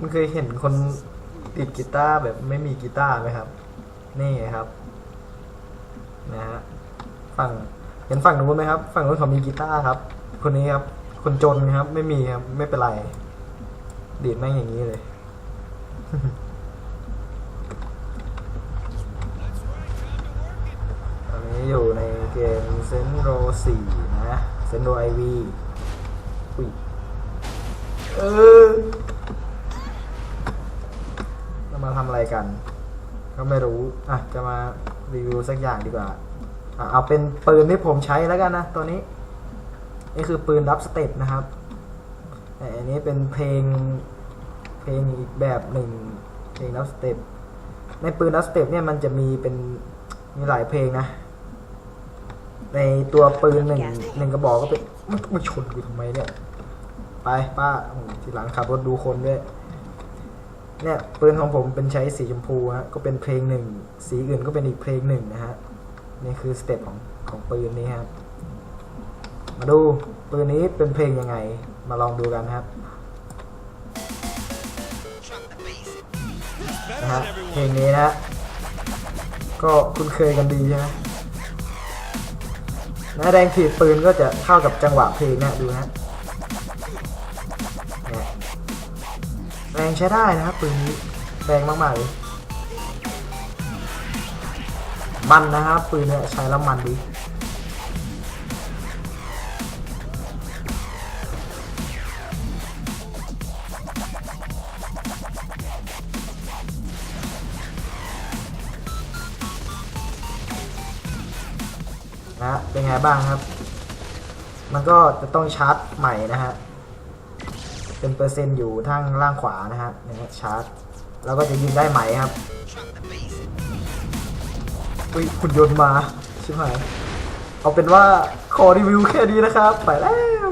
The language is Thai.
คุณเคยเห็นคนติดกีตาร์แบบไม่มีกีตาร์ไหมครับ นี่ครับ นะฮะฝั่งเห็นฝั่งนู้นไหมครับ ฝั่งนู้นเขามีกีตาร์ครับ คนนี้ครับ คนจนครับ ไม่มีครับ ไม่เป็นไรดีดแม่งอย่างนี้เลยตอนนี้อยู่ในเกมเซนโรสี่นะเซนโรไอวีอุ้ยเออ มาทำอะไรกัน ก็ไม่รู้ อะ จะมารีวิวสักอย่างดีกว่า อะ เอาเป็นปืนที่ผมใช้แล้วกันนะ ตัวนี้ นี่คือปืนรับสเต็ปนะครับอันนี้เป็นเพลง เพลงอีกแบบหนึ่ง เพลงรับสเต็ป ในปืนรับสเต็ปเนี่ยมันจะมีเป็น มีหลายเพลงนะ ในตัวปืนหนึ่งหนึ่งกระบอกก็เป็นมันมาชนกูทำไมเนี่ย ไปป้าทีหลังขับรถดูคนด้วย เนี่ยปืนของผมเป็นใช้สีชมพูฮะก็เป็นเพลงหนึ่ง สีอื่นก็เป็นอีกเพลงหนึ่งนะฮะนี่คือสเต็ปของของปืนนี้ครับมาดูปืนนี้เป็นเพลงยังไงมาลองดูกันนะครับนะฮะเพลงนี้นะฮะก็คุ้นเคยกันดีใช่ไหมน้าแดงถีบปืนก็จะเข้ากับจังหวะเพลงเนะดูนะ แรงใช้ได้นะครับปืนนี้แรงมากๆเลยมันนะครับปืนเนี่ยใช้แล้วมันดีนะฮะเป็นไงบ้างครับ มันก็จะต้องชาร์จใหม่นะฮะ เป็นเปอร์เซ็นต์อยู่ทางล่างขวานะฮะนะฮะชาร์จแล้วก็จะยิงได้ไหมครับอุ้ยคุณยนต์มาใช่ไหมเอาเป็นว่าขอรีวิวแค่นี้นะครับ ไปแล้ว